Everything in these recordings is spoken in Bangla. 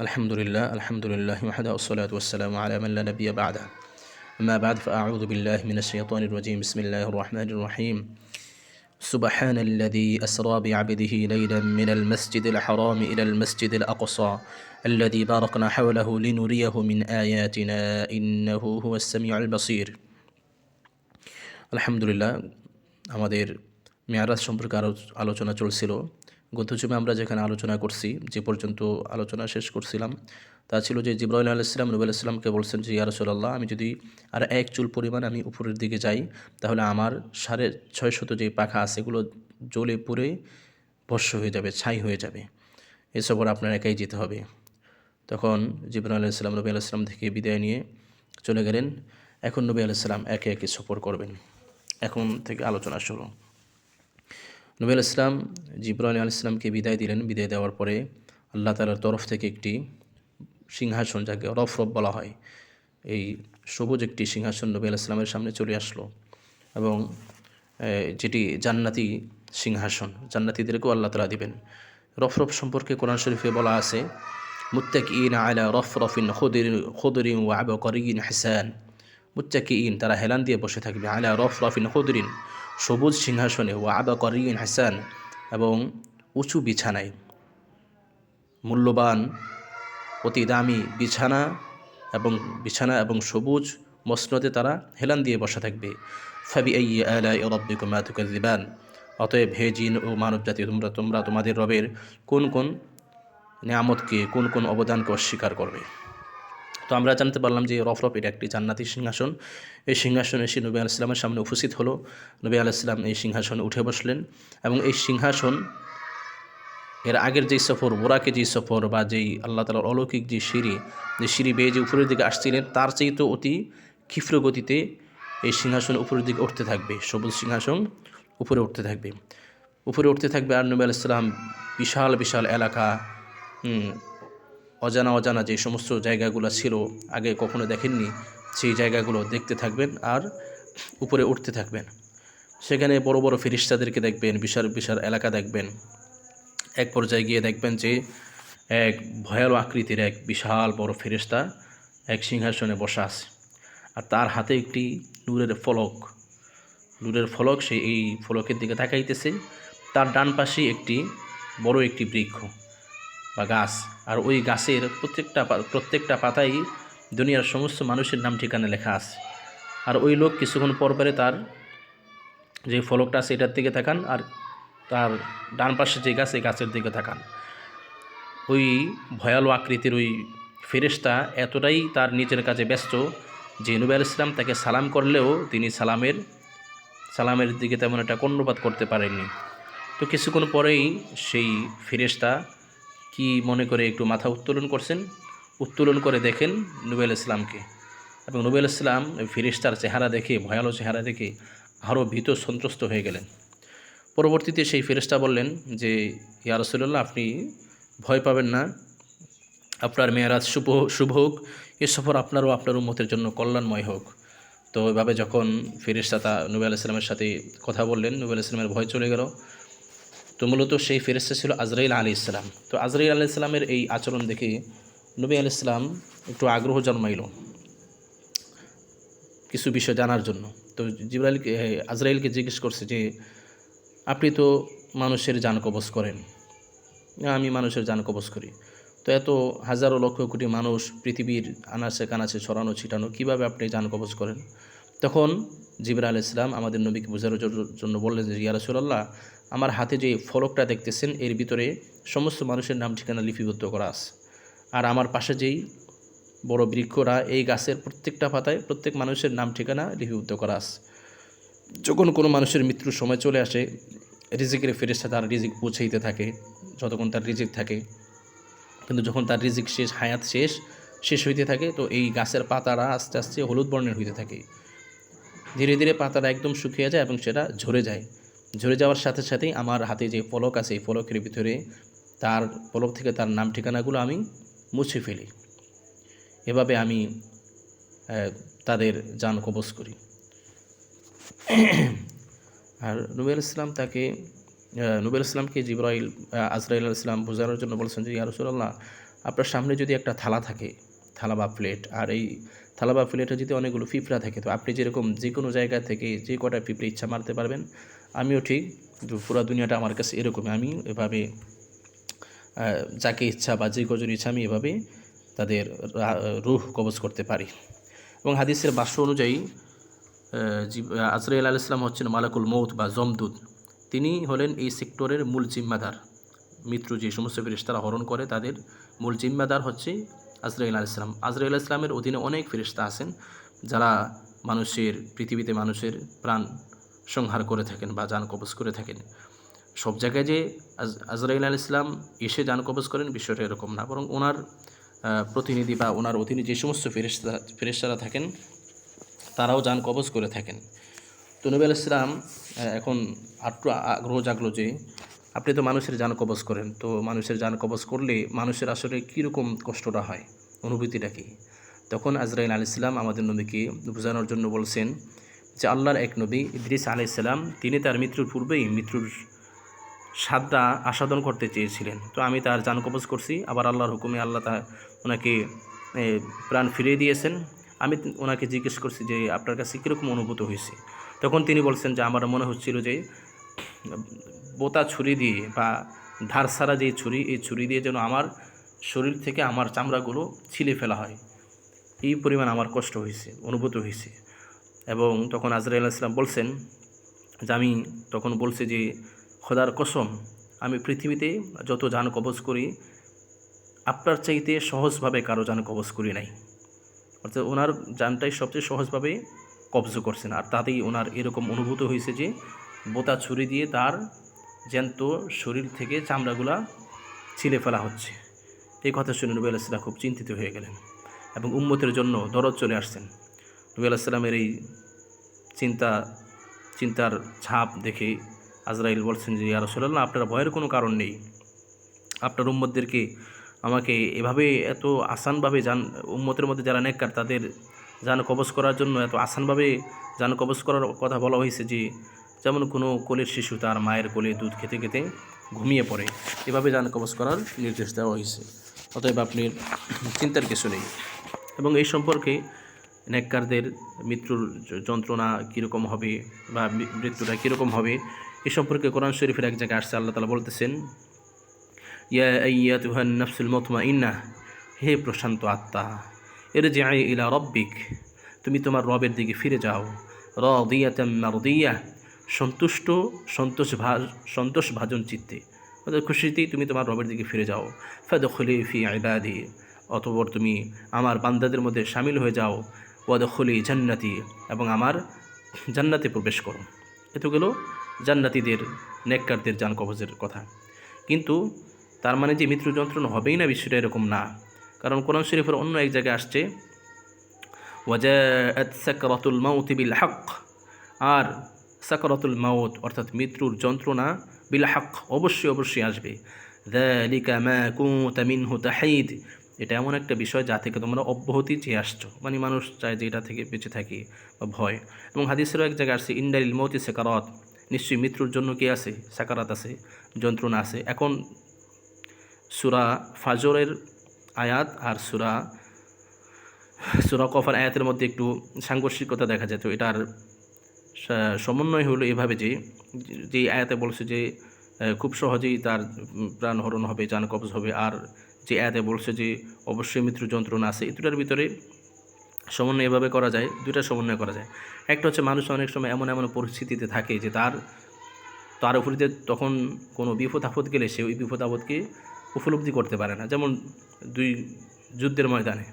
الحمد لله الحمد لله وحده والصلاة والسلام على من لا نبي بعده أما بعد فأعوذ بالله من الشيطان الرجيم بسم الله الرحمن الرحيم سبحان الذي أسرى بعبده ليلا من المسجد الحرام إلى المسجد الأقصى الذي باركنا حوله لنريه من آياتنا إنه هو السميع البصير আলহামদুলিল্লাহ আমাদের মেয়ারাজ সম্পর্কে আরো আলোচনা চলছিল গত আমরা যেখানে আলোচনা করছি, যে পর্যন্ত আলোচনা শেষ করছিলাম, তা ছিল যে জিব্রাহিল আলাইসলাম নবী আলাইসলামকে বলছেন যে ইয়ারসোল্লাহ আমি যদি আর এক চুল পরিমাণ আমি উপরের দিকে যাই, তাহলে আমার সাড়ে ছয় শত যে পাখা আছে, এগুলো জ্বলে পুড়ে ভস্য হয়ে যাবে, ছাই হয়ে যাবে। এসবর আপনার একাই যেতে হবে। তখন জিবরাল আলাইসাল্লাম নবী আলাইসলাম থেকে বিদায় নিয়ে চলে গেলেন। এখন নবী আলাইসাল্লাম একে একে সফর করবেন। এখন থেকে আলোচনা শুরু। নবী ইসলাম জিব্রাহ আলী ইসলামকে বিদায় দিলেন। বিদায় দেওয়ার পরে আল্লাহ তালার তরফ থেকে একটি সিংহাসন, যাকে রফ রফ বলা হয়, এই সবুজ একটি সিংহাসন নবী ইসলামের সামনে চলে আসলো এবং যেটি জান্নাতি সিংহাসন, জান্নাতিদেরকেও আল্লাহ তালা দিবেন। রফ রফ সম্পর্কে কোরআন শরীফে বলা আছে মুত্তাক ইন আলা রফ রফিন খুদির, খুদরিন ও আব করিন হাসান। মুত্তাকি ইন তারা হেলান দিয়ে বসে থাকবে রফ রফিন খুদরিন। সবুজ সিংহাসনে ও আবা করিন হাসান এবং উঁচু বিছানায়। মূল্যবান, অতি দামি বিছানা এবং বিছানা এবং সবুজ মসনদে তারা হেলান দিয়ে বসা থাকবে। ফাবি এই আলা রব্বিকুম দিবান অতএব হে জিন ও মানব জাতি তোমরা তোমরা তোমাদের রবের কোন কোন নিয়ামতকে, কোন কোন অবদানকে অস্বীকার করবে। তো আমরা জানতে পারলাম যে রফরফ এটা একটি জান্নাতি সিংহাসন। এই সিংহাসনে এসে নবী আলাইসলামের সামনে উপস্থিত হলো। নবী আলাইসলাম এই সিংহাসনে উঠে বসলেন এবং এই সিংহাসন এর আগের যেই সফর, বোরাকে যেই সফর বা যেই আল্লাহ তালার অলৌকিক যে সিঁড়ি যে সিঁড়ি বেয়ে যে উপরের দিকে আসছিলেন, তার চেয়ে তো অতি ক্ষিপ্র গতিতে এই সিংহাসন উপরের দিকে উঠতে থাকবে, সবুজ সিংহাসন উপরে উঠতে থাকবে। উপরে উঠতে থাকবে আর নবী আলাইসলাম বিশাল বিশাল এলাকা অজানা অজানা যে সমস্ত জায়গাগুলো ছিল, আগে কখনো দেখেননি, সেই জায়গাগুলো দেখতে থাকবেন আর উপরে উঠতে থাকবেন। সেখানে বড় বড় ফেরিস্তাদেরকে দেখবেন, বিশাল বিশাল এলাকা দেখবেন। এক পর্যায়ে গিয়ে দেখবেন যে এক ভয়াল আকৃতির এক বিশাল বড় ফেরিস্তা এক সিংহাসনে বসা আছে। আর তার হাতে একটি নূরের ফলক। নূরের ফলক সে এই ফলকের দিকে তাকাইতেছে। তার ডান পাশে একটি বড় একটি বৃক্ষ বা গাছ। আর ওই গাছের প্রত্যেকটা প্রত্যেকটা পাতাই দুনিয়ার সমস্ত মানুষের নাম ঠিকানা লেখা আছে। আর ওই লোক কিছুক্ষণ পর পরে তার যে ফলকটা আছে এটার দিকে তাকান আর তার ডান পাশে যে গাছ, এই গাছের দিকে তাকান। ওই ভয়াল আকৃতির ওই ফেরেশতা এতটাই তার নিজের কাজে ব্যস্ত যে নবী ইসলাম তাকে সালাম করলেও তিনি সালামের সালামের দিকে তেমন একটা কর্ণপাত করতে পারেননি। তো কিছুক্ষণ পরেই সেই ফেরেশতা কি মনে করে একটু মাথা উত্তোলন করছেন? উত্তোলন করে দেখেন নুবেল ইসলামকে। এবং নুবেল ইসলাম ফিরিস্তার চেহারা দেখে, ভয়ালো চেহারা দেখে আরও ভীত সন্ত্রস্ত হয়ে গেলেন। পরবর্তীতে সেই ফেরিস্তা বললেন যে, ইয়া রসুল্লাহ আপনি ভয় পাবেন না। আপনার মেয়ারাজ শুভ শুভ হোক। এ সফর আপনারও আপনার উন্মতের জন্য কল্যাণময় হোক। তো এভাবে যখন ফেরিস্তা তা নুবেল ইসলামের সাথে কথা বললেন, নুবেল ইসলামের ভয় চলে গেল। তো মূলত সেই ফেরেস্তা ছিল আজরাইল আলী ইসলাম তো আজরাইল আলি ইসলামের এই আচরণ দেখে নবী আলি ইসলাম একটু আগ্রহ জন্মাইল কিছু বিষয় জানার জন্য। তো জিবরাইলকে আজরাইলকে জিজ্ঞেস করছে যে, আপনি তো মানুষের যান কবচ করেন। আমি মানুষের যান কবচ করি। তো এত হাজারো লক্ষ কোটি মানুষ পৃথিবীর আনাচে কানাচে ছড়ানো ছিটানো, কীভাবে আপনি যান কবচ করেন? তখন জিবরা আল ইসলাম আমাদের নবীকে বোঝানোর জন্য বললেন যে, ইয়া ইয়ারসুল্লাহ আমার হাতে যে ফলকটা দেখতেছেন, এর ভিতরে সমস্ত মানুষের নাম ঠিকানা লিপিবদ্ধ করা আছে। আর আমার পাশে যেই বড় বৃক্ষরা, এই গাছের প্রত্যেকটা পাতায় প্রত্যেক মানুষের নাম ঠিকানা লিপিবদ্ধ করা আছে। যখন কোনো মানুষের মৃত্যুর সময় চলে আসে, রিজিকের ফেরেস্তা তার রিজিক পৌঁছাইতে থাকে, যতক্ষণ তার রিজিক থাকে। কিন্তু যখন তার রিজিক শেষ, হায়াত শেষ শেষ হইতে থাকে, তো এই গাছের পাতারা আস্তে আস্তে হলুদ বর্ণের হইতে থাকে। ধীরে ধীরে পাতাটা একদম শুকিয়ে যায় এবং সেটা ঝরে যায়। ঝরে যাওয়ার সাথে সাথেই আমার হাতে যে পলক আছে, এই ফলকের ভিতরে তার পলক থেকে তার নাম ঠিকানাগুলো আমি মুছে ফেলি। এভাবে আমি তাদের যান কবজ করি। আর নুবেল ইসলাম তাকে নুবেল ইসলামকে জিব্রাইল আজরাইল ইসলাম বোঝানোর জন্য বলছেন যে ইয়ারসুল্লাহ আপনার সামনে যদি একটা থালা থাকে থালা বা প্লেট আর এই থালা বা প্লেটে যদি অনেকগুলো পিঁপড়া থাকে, তো আপনি যেরকম যে কোনো জায়গা থেকে যে কটা পিঁপড়ে ইচ্ছা মারতে পারবেন। আমিও ঠিক পুরো দুনিয়াটা আমার কাছে এরকমই। আমি এভাবে যাকে ইচ্ছা বা যে কজন ইচ্ছা আমি এভাবে তাদের রুহ কবজ করতে পারি। এবং হাদিসের বাস্য অনুযায়ী আজরাইল আল ইসলাম হচ্ছেন মালাকুল মৌত বা জমদুদ তিনি হলেন এই সেক্টরের মূল জিম্মাদার। মৃত্যু যে সমস্ত ফেরিস্তারা হরণ করে তাদের মূল জিম্মাদার হচ্ছে আজরাইল আল ইসলাম আজরাইল ইসলামের অধীনে অনেক ফেরিস্তা আছেন যারা মানুষের, পৃথিবীতে মানুষের প্রাণ সংহার করে থাকেন বা যান কবজ করে থাকেন। সব জায়গায় যে আজ- আজরাইল আল ইসলাম এসে যান কবজ করেন বিষয়টা এরকম না। বরং ওনার প্রতিনিধি বা ওনার অধীনে যে সমস্ত ফেরিস্তা ফেরিস্তারা থাকেন, তারাও যান কবজ করে থাকেন। তো নবী আল ইসলাম এখন আটটু আগ্রহ জাগলো যে আপনি তো মানুষের যান কবজ করেন, তো মানুষের যান কবজ করলে মানুষের আসলে কীরকম কষ্টটা হয়, অনুভূতিটা কী? তখন আজরাইল আল ইসলাম আমাদের নবীকে বোঝানোর জন্য বলছেন যে আল্লাহর এক নবী ইদ্রিস আলাহ ইসলাম তিনি তার মৃত্যুর পূর্বেই মৃত্যুর স্বাদটা আস্বাদন করতে চেয়েছিলেন। তো আমি তার যান কবজ করছি, আবার আল্লাহর হুকুমে আল্লাহ তা ওনাকে প্রাণ ফিরিয়ে দিয়েছেন। আমি ওনাকে জিজ্ঞেস করছি যে আপনার কাছে কীরকম অনুভূত হয়েছে? তখন তিনি বলছেন যে আমার মনে হচ্ছিল যে বোতা ছুরি দিয়ে বা ধার সারা যে ছুরি, এই ছুরি দিয়ে যেন আমার শরীর থেকে আমার চামড়াগুলো ছিলে ফেলা হয়। এই পরিমাণ আমার কষ্ট হয়েছে, অনুভূত হয়েছে। এবং তখন আজরাইল ইসলাম বলছেন যে আমি তখন বলছে যে, খোদার কসম, আমি পৃথিবীতে যত যান কবজ করি, আপনার চাইতে সহজভাবে কারও যান কবজ করি নাই। অর্থাৎ ওনার যানটাই সবচেয়ে সহজভাবে কবজ করছেন। আর তাতেই ওনার এরকম অনুভূত হয়েছে যে বোতা ছুরি দিয়ে তার জ্যান্ত শরীর থেকে চামড়াগুলা ছিলে ফেলা হচ্ছে। এই কথা শুনে নবী আলাইসাল্লাম খুব চিন্তিত হয়ে গেলেন এবং উম্মতের জন্য দরদ চলে আসছেন। নবী আলাইসাল্লামের এই চিন্তা, চিন্তার ছাপ দেখে আজরাইল বলছেন যে আর রসল্লাহ আপনার ভয়ের কোনো কারণ নেই। আপনার উম্মতদেরকে আমাকে এভাবে এত আসানভাবে যান, উম্মতের মধ্যে যারা নেককার, তাদের যান কবজ করার জন্য এত আসানভাবে যান কবজ করার কথা বলা হয়েছে যে যেমন কোনো কোলের শিশু তার মায়ের কোলে দুধ খেতে খেতে ঘুমিয়ে পড়ে। এভাবে যান কবজ করার নির্দেশ দেওয়া হয়েছে। অতএব আপনি চিন্তার কিছু নেই। এবং এই সম্পর্কে নেককারদের মৃত্যুর যন্ত্রণা কীরকম হবে বা মৃত্যুটা কীরকম হবে, এ সম্পর্কে কোরআন শরীফের এক জায়গায় আসছে, আল্লাহ তালা বলতেছেন, ইয়া আইয়াতুহান নাফসুল মুতমাইন্নাহ হে প্রশান্ত আত্মা এর যে আই ইলা রব্বিক, তুমি তোমার রবের দিকে ফিরে যাও রাদিয়াতাম মারদিয়া সন্তুষ্ট, সন্তোষ ভা সন্তোষ ভাজন চিত্তে। অর্থাৎ খুশিতেই তুমি তোমার রবের দিকে ফিরে যাও। ফাদখলি ফি ইবাদি। অতপর তুমি আমার বান্দাদের মধ্যে সামিল হয়ে যাও। ওয়াদখলি জান্নাতি এবং আমার জান্নাতে প্রবেশ করো। এত গেল জান্নাতিদের, নেককারদের জান কবজের কথা। কিন্তু তার মানে যে মৃত্যু যন্ত্রণা হবেই না বিষয়টা এরকম না। কারণ কোরআন শরীফের অন্য এক জায়গায় আসছে, ওয়াজাআত সাকরাতুল মাউত বিল হক। আর সাকরাতুল মাউত, অর্থাৎ মৃত্যুর যন্ত্রণা বিল হক অবশ্যই অবশ্যই আসবে। তাহিদ। এটা এমন একটা বিষয় যা থেকে তোমরা অব্যাহতি চেয়ে আসছো। মানে মানুষ চায় যে এটা থেকে বেঁচে থাকি বা ভয়। এবং হাদিসেরও এক জায়গায় আসছে ইন্ডারিল মৌতি সেকারত। নিশ্চয়ই মৃত্যুর জন্য কি আছে? সাকারাত আছে, যন্ত্রণা আছে। এখন সুরা ফাজরের আয়াত আর সুরা সুরা কফার আয়াতের মধ্যে একটু সাংঘর্ষিকতা দেখা যেত এটার সমন্বয় হলো এভাবে যে যে আয়াতে বলছে যে খুব সহজেই তার উম, প্রাণহরণ হবে যান কবজ হবে। আর যে আয়াতে বলছে যে অবশ্যই মৃত্যু যন্ত্রণা আছে এই দুটার ভিতরে সমন্বয় এভাবে করা যায় দুইটা সমন্বয় করা যায়। একটা হচ্ছে মানুষ অনেক সময় এমন এমন পরিস্থিতিতে থাকে যে তার তার উপরে যে তখন কোনো বিপদ আপদ গেলে সে ওই বিপদ আপদকে উপলব্ধি করতে পারে না। যেমন দুই যুদ্ধের ময়দানে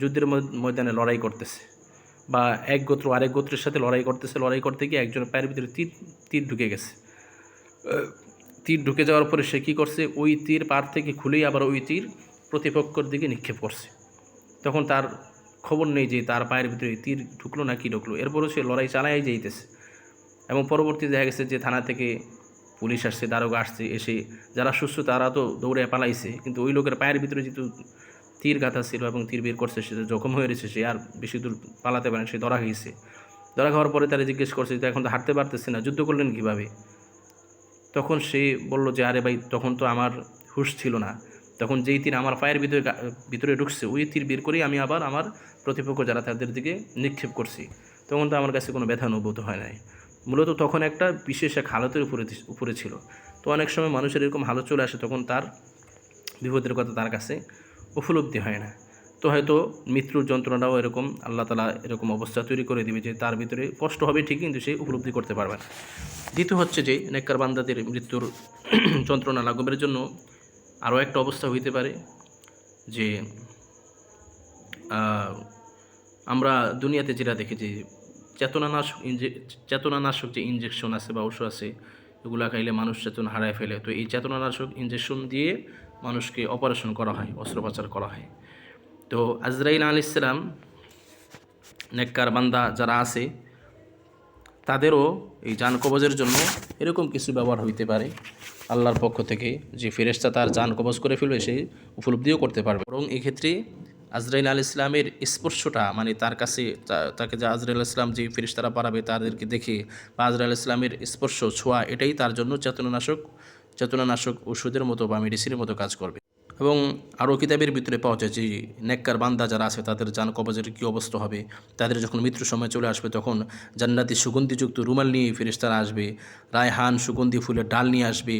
যুদ্ধের ময়দানে লড়াই করতেছে। বা এক গোত্র আরেক গোত্রের সাথে লড়াই করতেছে, লড়াই করতে গিয়ে একজনের পায়ের ভিতরে তীর তীর ঢুকে গেছে। তীর ঢুকে যাওয়ার পরে সে কী করছে? ওই তীর পার থেকে খুলেই আবার ওই তীর প্রতিপক্ষর দিকে নিক্ষেপ করছে। তখন তার খবর নেই যে তার পায়ের ভিতরে তীর ঢুকলো না কি ঢুকলো। এরপরও সে লড়াই চালাই যাইতেছে। এবং পরবর্তী দেখা গেছে যে থানা থেকে পুলিশ আসছে, দারোগা আসছে, এসে যারা সুস্থ তারা তো দৌড়ে পালাইছে। কিন্তু ওই লোকের পায়ের ভিতরে যেহেতু তীর গাঁথা ছিল এবং তীর বের করছে, সে জখম হয়ে রয়েছে, সে আর বেশি দূর পালাতে পারে সে ধরা গিয়েছে ধরা খাওয়ার পরে তারা জিজ্ঞেস করছে যে এখন তো হাঁটতে পারতেছে না, যুদ্ধ করলেন কীভাবে? তখন সে বলল যে, আরে ভাই, তখন তো আমার হুশ ছিল না। তখন যেই তীর আমার পায়ের ভিতরে ভিতরে ঢুকছে, ওই তীর বের করেই আমি আবার আমার প্রতিপক্ষ যারা তাদের দিকে নিক্ষেপ করছি। তখন তো আমার কাছে কোনো ব্যথা অনুভূত হয় নাই। মূলত তখন একটা বিশেষ এক হালতের উপরে উপরে ছিল। তো অনেক সময় মানুষের এরকম হালত চলে আসে, তখন তার বিপদের কথা তার কাছে উপলব্ধি হয় না। তো হয়তো মৃত্যুর যন্ত্রণাটাও এরকম, আল্লাহ তালা এরকম অবস্থা তৈরি করে দিবে যে তার ভিতরে কষ্ট হবে ঠিকই, কিন্তু সে উপলব্ধি করতে পারবে না। দ্বিতীয় হচ্ছে যে নেককার বান্দাদের মৃত্যুর যন্ত্রণা লাঘবের জন্য আরও একটা অবস্থা হইতে পারে যে আমরা দুনিয়াতে যেটা দেখেছি চেতনানাশক ইনজে, চেতনানাশক যে ইঞ্জেকশন আছে বা ওষুধ আছে, এগুলা খাইলে মানুষ চেতন হারায় ফেলে। তো এই চেতনানাশক ইঞ্জেকশন দিয়ে মানুষকে অপারেশন করা হয়, অস্ত্রোপচার করা হয়। তো আজরাইল আল ইসলাম নেককার বান্দা যারা আছে, তাদেরও এই যান কবজের জন্য এরকম কিছু ব্যবহার হইতে পারে। আল্লাহর পক্ষ থেকে যে ফেরেশতা তার যান কবজ করে ফেলবে, সে উপলব্ধিও করতে পারবে। বরং এক্ষেত্রে আজরাইল আল ইসলামের স্পর্শটা মানে তার কাছে তাকে যে আজরাইল ইসলাম যে ফেরেশতারা পারাবে তাদেরকে দেখে বা আজরাইল ইসলামের স্পর্শ, ছোঁয়া, এটাই তার জন্য চেতনানাশক চেতনানাশক ওষুধের মতো বা মেডিসিনের মতো কাজ করবে। এবং আরও কিতাবের ভিতরে পাওয়া যায় যে, নেককার বান্দা যারা আছে, তাদের যান কবজের কী অবস্থা হবে? তাদের যখন মৃত্যুর সময় চলে আসবে, তখন জান্নাতি সুগন্ধিযুক্ত রুমাল নিয়ে ফেরেশতারা আসবে, রায়হান সুগন্ধি ফুলের ডাল নিয়ে আসবে,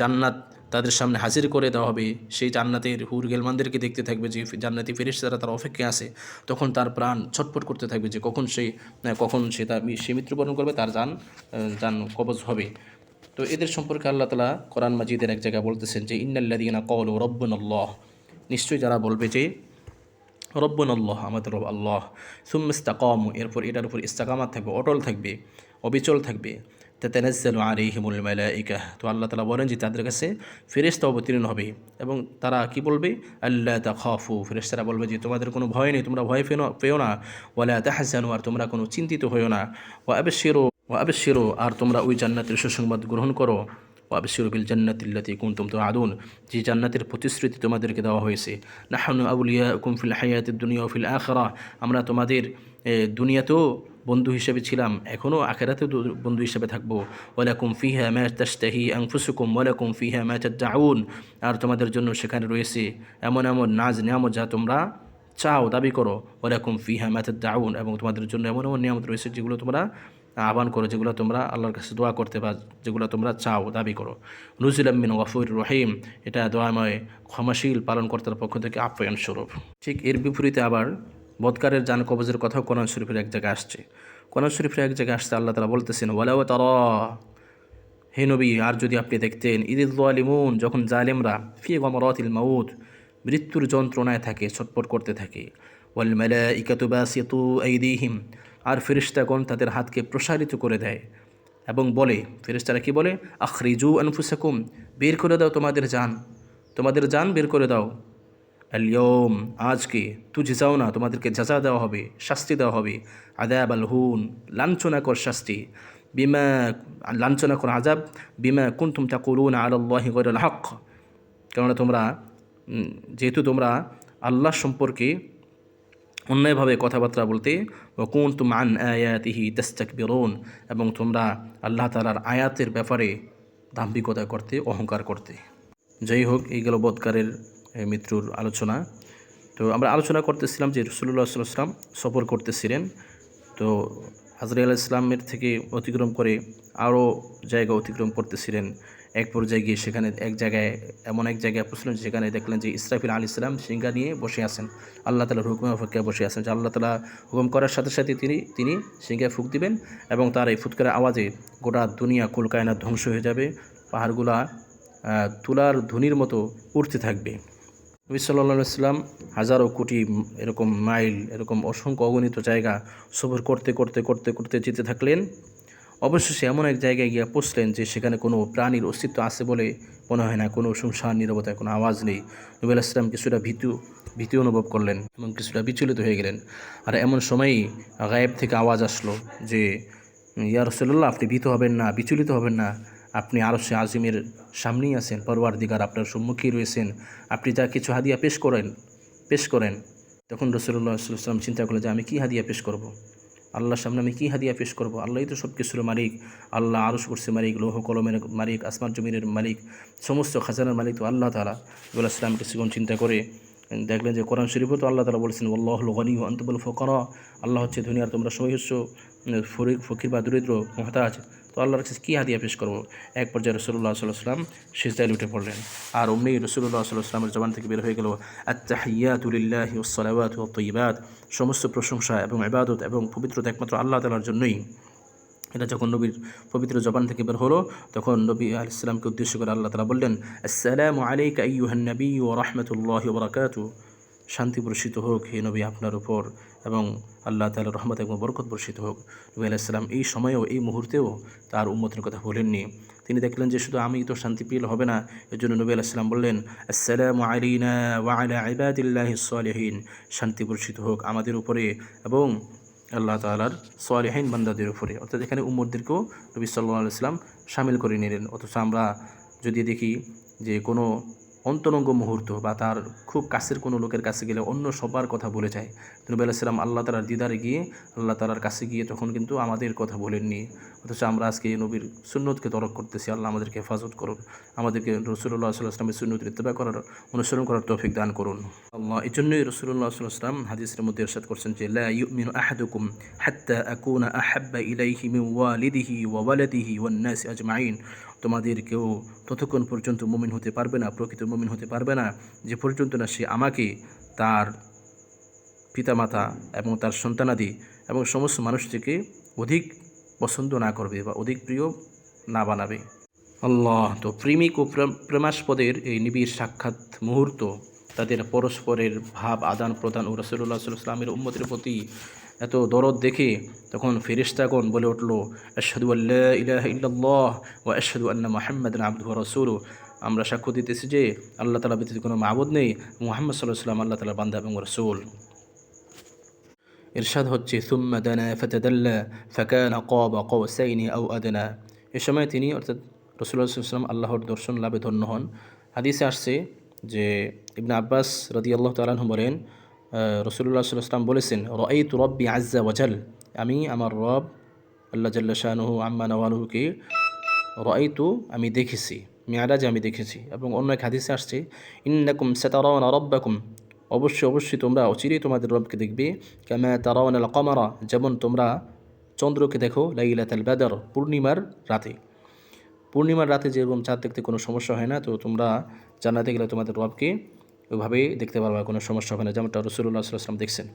জান্নাত তাদের সামনে হাজির করে দেওয়া হবে। সেই জান্নাতের হুর গেলমানদেরকে দেখতে থাকবে যে, জান্নাতি ফেরেশতারা তার অপেক্ষায় আসে তখন তার প্রাণ ছটফট করতে থাকবে যে, কখন সে কখন সে তার সে মৃত্যুবরণ করবে, তার যান যান কবজ হবে। তো এদের সম্পর্কে আল্লাহ তালা কোরআন মাজিদের এক জায়গায় বলতেছেন যে ইন্নাল্লাদিনা কল রব্বন আল্লাহ নিশ্চয়ই যারা বলবে যে রব্বন আল্লাহ আমাদের রব আল্লাহ। সুম ইস্তাকম, এরপর এটার উপর ইস্তাকামাত থাকবে, অটল থাকবে, অবিচল থাকবে। তেতেনাজ্জালু আলাইহিমুল মালাইকা। তো আল্লাহ তালা বলেন যে, তাদের কাছে ফেরেশতা অবতীর্ণ হবে এবং তারা কি বলবে? আল্লাহ তা তাখাফু। ফেরেশতারা বলবে যে, তোমাদের কোনো ভয় নেই, তোমরা ভয় পেও না। ওয়ালা তাহাজানু, আর তোমরা কোনো চিন্তিত হইও না। ও আবেশিরো ও আবেশিরো আর তোমরা ওই জান্নাতের সুসংবাদ গ্রহণ করো। ও আবেশিরো বিল জান্নাতিল্লাতি কুনতুম তো আদুন যে জান্নাতের প্রতিশ্রুতি তোমাদেরকে দেওয়া হয়েছে। নাহানু আউলিয়া কুমফিল হায়াতের দুনিয়া ফিল আখরা আমরা তোমাদের দুনিয়াতেও বন্ধু হিসেবে ছিলাম। এখনও আখেরাতেও বন্ধু হিসেবে থাকব। ওয়ালাকুম ফিহা ম্যা তাস্তাহি আংফুসুকুম ওয়ালাকুম ফিহা ম্যা তাদাউন। আর তোমাদের জন্য সেখানে রয়েছে এমন এমন নাজ, নিয়ামত যা তোমরা চাও, দাবি করো। ওয়ালাকুম ফিহা ম্যা তাদাউন। এবং তোমাদের জন্য এমন এমন নিয়ামত রয়েছে যেগুলো তোমরা আহ্বান করো যেগুলো তোমরা আল্লাহর কাছে দোয়া করতে বা যেগুলো তোমরা চাও, দাবি করো। নুজুলামিন ওয়াফুর রহিম, এটা দোয়াময় ক্ষমাশীল পালনকর্তার পক্ষ থেকে আপ্যায়ন স্বরূপ। ঠিক এর বিপরীতে আবার বদকারের জান কবজের কথাও কোরআন শরীফের এক জায়গায় আসছে। কোরআন শরীফের এক জায়গায় আসছে আল্লাহ তালা বলতেছেন ওয়ালাও তারা, হে নবী, আর যদি আপনি দেখতেন ঈদুল আলিমুন যখন জালেমরা ফি গমরাতিল মাউদ মৃত্যুর যন্ত্রণায় থাকে, ছটপট করতে থাকে, ওয়াল মেলা ইকাতুবাসিতু আইদিহিম আর ফেরিস্তাগণ তাদের হাতকে প্রসারিত করে দেয় এবং বলে ফেরিস্তারা কি বলে? আখরিজু আনফুসাকুম, বের করে দাও তোমাদের যান তোমাদের যান বের করে দাও। আলিয়ম আজকে তুঝে যাও না, তোমাদেরকে যাজা দেওয়া হবে, শাস্তি দেওয়া হবে। আদাব আল হুন, লাঞ্ছনাকর শাস্তি। বিমা, লাঞ্ছনাকর আজাব বিমা কুন্তুম তাকুলুন আল্লাহি গৈরুল হক কেননা তোমরা যেহেতু তোমরা আল্লাহ সম্পর্কে অন্যায়ভাবে কথাবার্তা বলতে ওকুন তুম আন আয়াতিহি তাস্তাকবিরুন এবং তোমরা আল্লাহ তালার আয়াতের ব্যাপারে দাম্ভিকতা করতে, অহংকার করতে। যাই হোক, এই গেল বৎকারের মৃত্যুর আলোচনা। তো আমরা আলোচনা করতেছিলাম যে রসুল্লাহ সাল্লাম সফর করতেছিলেন। তো হাজরা আল ইসলামের থেকে অতিক্রম করে আরও জায়গা অতিক্রম করতেছিলেন। এক পর্যায়ে গিয়ে সেখানে এক জায়গায়, এমন এক জায়গায় পৌঁছলেন যেখানে দেখলেন যে ইসরাফিল আল ইসলাম সিঙ্গা নিয়ে বসে আছেন। আল্লাহ তালার হুকুম অপেক্ষায় বসে আছেন যে আল্লাহ তালা হুকুম করার সাথে সাথে তিনি তিনি সিঙ্গায় ফুক দিবেন এবং তার এই ফুৎকারের আওয়াজে গোটা দুনিয়া কুলকায়না ধ্বংস হয়ে যাবে। পাহাড়গুলা তুলার ধ্বনির মতো উঠতে থাকবে। নবী সাল্লাহ সাল্লাম হাজারো কোটি এরকম মাইল, এরকম অসংখ্য অগণিত জায়গা সফর করতে করতে করতে করতে যেতে থাকলেন। অবশেষে এমন এক জায়গায় গিয়ে পৌঁছলেন যে সেখানে কোনো প্রাণীর অস্তিত্ব আছে বলে মনে হয় না, কোনো শুনশান নিরবতায় কোনো আওয়াজ নেই। নবী ইসলাম কিছুটা ভীতু, ভীতি অনুভব করলেন এবং কিছুটা বিচলিত হয়ে গেলেন। আর এমন সময়ই গায়েব থেকে আওয়াজ আসলো যে, ইয়া রসল্লাহ আপনি ভীত হবেন না, বিচলিত হবেন না। আপনি আরও সে আজিমের সামনেই আছেন পরবার দিগার আপনার সম্মুখেই রয়েছেন। আপনি যা কিছু হাদিয়া পেশ করেন পেশ করেন। তখন রসুল্লাহ সাল্লাম চিন্তা করলেন যে, আমি কী হাদিয়া পেশ করব। আল্লাহর সামনে আমি কী হাদিয়া পেশ করব? আল্লাহই তো সব কিছুর মালিক। আল্লাহ আরশ করছে মালিক, লৌহ কলমের মালিক আসমার জমিনের মালিক, সমস্ত খাজানার মালিক তো আল্লাহ তালা ইবুল ইসলাম কিছুক্ষণ চিন্তা করে দেখলেন যে কোরআন শরীফও তো আল্লাহ তালা বলেছেন আল্লাহ গনি অন্তবুল ফকর। আল্লাহ হচ্ছে দুনিয়ার তোমরা সহিষ্য ফরিক, ফকির বা দরিদ্র, মহতাজ। তো আল্লাহর কাছে কী হাদিয়া পেশ করব? এক পর্যায়ে রসুল্লাহ সাল্লাহ সাল্লাম সিজদায় উঠে পড়লেন। আর অমনি রসুল্লাহ সাল্লাহ সাল্লামের জবান থেকে বের হয়ে গেল আত্মাহিয়াতুলিল্লাহ ওসলাবাত ও তৈবাদ সমস্ত প্রশংসা এবং ইবাদত এবং পবিত্রতা একমাত্র আল্লাহ তালার জন্যই। এটা যখন নবীর পবিত্র জবান থেকে বের হলো, তখন নবী আল ইসলামকে উদ্দেশ্য করে আল্লাহ তালা বললেন, আসসালামু আলাইকা আইয়ুহান নবী ও রহমতুল্লাহ বরাকাতু শান্তি বর্ষিত হোক হে নবী আপনার উপর। এবং আল্লাহ তাআলার রহমত এবং বরকত বর্ষিত হোক। নবী আলাইসাল্লাম এই সময়েও, এই মুহূর্তেও তার উম্মতের কথা বলেননি তিনি দেখলেন যে শুধু আমি তো শান্তি পেলে হবে না এর জন্য নবী আলাইসাল্লাম বললেন, আসসালামু আলাইনা ওয়া আলা ইবাদিল্লাহি সালিহিন শান্তি বর্ষিত হোক আমাদের উপরে এবং আল্লাহ তালার সোয়ালিহাইন বান্দাদের উপরে। অর্থাৎ এখানে উম্মদদেরকেও নবী সাল্লাহ আলাইসলাম সামিল করে নিলেন। অথচ আমরা যদি দেখি যে কোনো অন্তরঙ্গ মুহূর্ত বা তার খুব কাছের কোনো লোকের কাছে গেলে অন্য সবার কথা বলে যায়। নবী আলাইসাল্লাম আল্লাহ তালার দিদারে গিয়ে আল্লাহ তালার কাছে গিয়ে তখন কিন্তু আমাদের কথা বলেননি। অথচ আমরা আজকে নবীর সুন্নতকে তরক করতেছি, আল্লাহ আমাদেরকে হেফাজত করুন, আমাদেরকে রসুল্লাহ সাল্লাহ আসলামের সুন্নত ইত্তেবা করার, অনুসরণ করার তৌফিক দান করুন। আল্লাহ, এই জন্যই রসুল্লাহ সাল্লাহ আসলাম হাদিসের মধ্যে ইরশাদ করছেন যে, লা আহাদুকুম হাত্তা আকুনা আহাব্বা ইলাইহি মিন ওয়ালিদিহি ওয়া ওয়ালাদিহি ওয়ান নাস আজমাইন। তোমাদের কেউ ততক্ষণ পর্যন্ত মুমিন হতে পারবে না, প্রকৃত মুমিন হতে পারবে না, যে পর্যন্ত না সে আমাকে, তার পিতামাতা এবং তার সন্তানাদি এবং সমস্ত মানুষ থেকে অধিক পছন্দ না করবে বা অধিক প্রিয় না বানাবে। আল্লাহ তো প্রেমিক ও প্রেম- প্রেমাস্পদের এই নিবিড় সাক্ষাৎ মুহূর্ত তাদের পরস্পরের ভাব আদান প্রদান ও রসুল্লাহ সাল্লামের উম্মতের প্রতি এত দরদ দেখে তখন ফেরিস্তাগণ বলে উঠল, আশহাদু আল্লাহ ইলাহা ও আশহাদু আন্না মুহাম্মাদান আবদুহু ওয়া রাসূলুহু। আমরা সাক্ষ্য দিতেছি যে আল্লাহ তাআলা ব্যতীত কোনো মাবুদ নেই, মুহাম্মদ সাল্লাল্লাহু আলাইহি ওয়াসাল্লাম আল্লাহ তাআলার বান্দা এবং রাসূল। ইরশাদ হচ্ছে, সুম্মা দানা ফাতাদাল্লা ফাকানা কাবা কওসাইনি আও আদনা। এ সময় তিনি অর্থাৎ রসুল্লাহ সাল্লাম আল্লাহর দর্শন লাভে ধন্য হন। হাদিসে আসছে যে ইবনে আব্বাস রদি আল্লাহ তালাহ বলেন রসুল্লাহ সাল্লাম বলেছেন রই তু রব্বি আজ্জা ওয়াজাল আমি আমার রব, আল্লাহ জাল্লা শাহনুহু আম্মা নওয়ালহুকে রই তু আমি দেখেছি মেয়ারাজ আমি দেখেছি এবং অন্য এক হাদিসে আসছে, ইন্নাকুম সাতারাওয়ান রব্বাকুম। অবশ্যই অবশ্যই তোমরা অচিরেই তোমাদের রবকে দেখবে ক্যামা তারাওয়ান আল কমারা যেমন তোমরা চন্দ্রকে দেখো লাইলাত আল বাদর, পূর্ণিমার রাতে। পূর্ণিমার রাতে যেরকম চাঁদ দেখতে কোনো সমস্যা হয় না, তো তোমরা জানাতে গেলে তোমাদের রবকে ওইভাবেই দেখতে পারবা, কোনো সমস্যা হবে না, যেমনটা রসুল্লাহ সাল্লাম দেখছেন।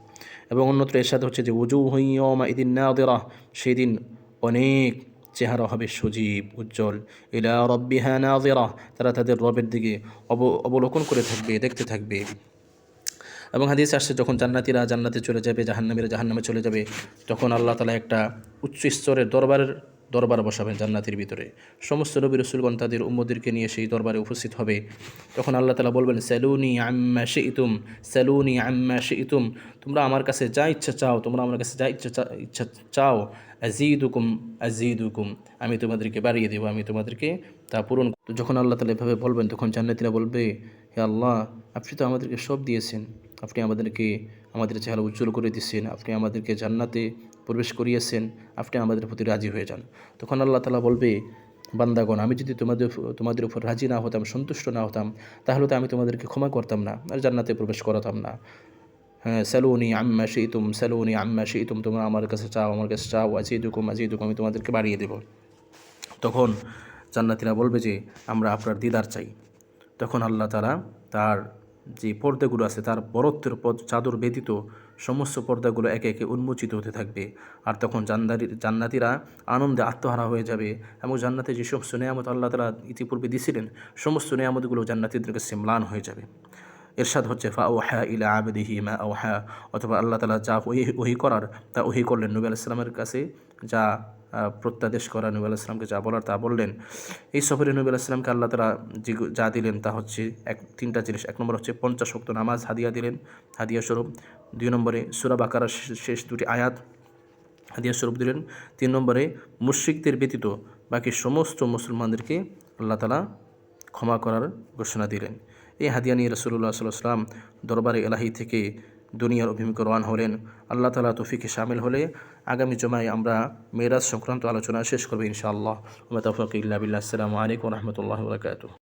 এবং অন্যত্র এর সাথে হচ্ছে যে উজু হইয়মা ইদিন না দেরা সেই দিন অনেক চেহারা হবে সজীব, উজ্জ্বল। ইলা রব্বিহা না তারা তাদের রবের দিকে অব, অবলোকন করে থাকবে, দেখতে থাকবে। এবং হাদিস আসছে, যখন জান্নাতিরা জান্নাতে চলে যাবে, জাহান্নামীরা জাহান্নামে চলে যাবে, তখন আল্লাহ তালা একটা উচ্চ স্তরের দরবারের দরবার বসাবেন জান্নাতের ভিতরে। সমস্ত নবী রসুলগণ তাদের উম্মদেরকে নিয়ে সেই দরবারে উপস্থিত হবে। তখন আল্লাহ তালা বলবেন স্যালুনি আম্মা শে ইতুম স্যালুনি আম্মা শে ইতুম তোমরা আমার কাছে যা ইচ্ছা চাও, তোমরা আমার কাছে যা ইচ্ছা ইচ্ছা চাও আজিদুকুম আজিদুকুম আমি তোমাদেরকে বাড়িয়ে দেবো, আমি তোমাদেরকে তা পূরণ যখন আল্লাহ তালা এভাবে বলবেন, তখন জান্নাতিরা বলবে, হে আল্লাহ, আপনি তো আমাদেরকে সব দিয়েছেন। আপনি আমাদেরকে আমাদের চেহারা উজ্জ্বল করে দিচ্ছেন আপনি আমাদেরকে জান্নাতে প্রবেশ করিয়েছেন, আপনি আমাদের প্রতি রাজি হয়ে যান। তখন আল্লাহ তালা বলবে, বান্দাগণ, আমি যদি তোমাদের তোমাদের উপর রাজি না হতাম, সন্তুষ্ট না হতাম, তাহলে তো আমি তোমাদেরকে ক্ষমা করতাম না আর জান্নাতে প্রবেশ করাতাম না। হ্যাঁ স্যালুনি আম্মা শিতুম স্যালুনি আম্মা শিতুম, তোমরা আমার কাছে চাও, আমার কাছে চাও আজিদুকুম আজিদুকুম আমি তোমাদেরকে বাড়িয়ে দেব। তখন জান্নাতিরা বলবে যে, আমরা আপনার দিদার চাই। তখন আল্লাহ তারা তার যে পর্দাগুলো আছে, তার বরত্বের পদ চাদর ব্যতীত সমস্ত পর্দাগুলো একে একে উন্মোচিত হতে থাকবে। আর তখন জান্নারি জান্নাতিরা আনন্দে আত্মহারা হয়ে যাবে এবং জান্নাতে যে সমস্ত নেয়ামত আল্লাহ তালা ইতিপূর্বে দিছিলেন, সমস্ত নেয়ামতগুলো জান্নাতিদের কাছে ম্লান হয়ে যাবে। এরশাদ হচ্ছে ফা ও ওহা ইলা আবেদিহি মা ওহা অথবা আল্লাহ তালা যা ওহি ওহি করার তা ওহি করলেন নবী আলাইসলামের কাছে, যা প্রত্যাদেশ করা নবী আলাইসলামকে যা বলার তা বললেন। এই সফরে নবী আলাইসলামকে আল্লাহ তালা যে দিলেন তা হচ্ছে এক তিনটা জিনিস। এক নম্বর হচ্ছে পঞ্চাশ শক্ত নামাজ হাদিয়া দিলেন। হাদিয়া স্বরূপ। দুই নম্বরে সুরা বাকারার শেষ- শেষ দুটি আয়াত হাদিয়া স্বরূপ দিলেন। তিন নম্বরে মুশ্রিকদের ব্যতীত বাকি সমস্ত মুসলমানদেরকে আল্লাহ তালা ক্ষমা করার ঘোষণা দিলেন। এই হাদিয়া নিয়ে রসুল্লাহ সাল্লাম দরবারে এলাহি থেকে দুনিয়ার অভিমুখে রওয়ান হলেন। আল্লাহ তালা তৌফিকে সামিল হলে আগামী জমায় আমরা মেরাজ সংক্রান্ত আলোচনা শেষ করব ইনশাআল্লাহ। তফাক ইল্লা বিল্লাহ। আসসালামু আলাইকুম রহমতুল্লাহ বরকাত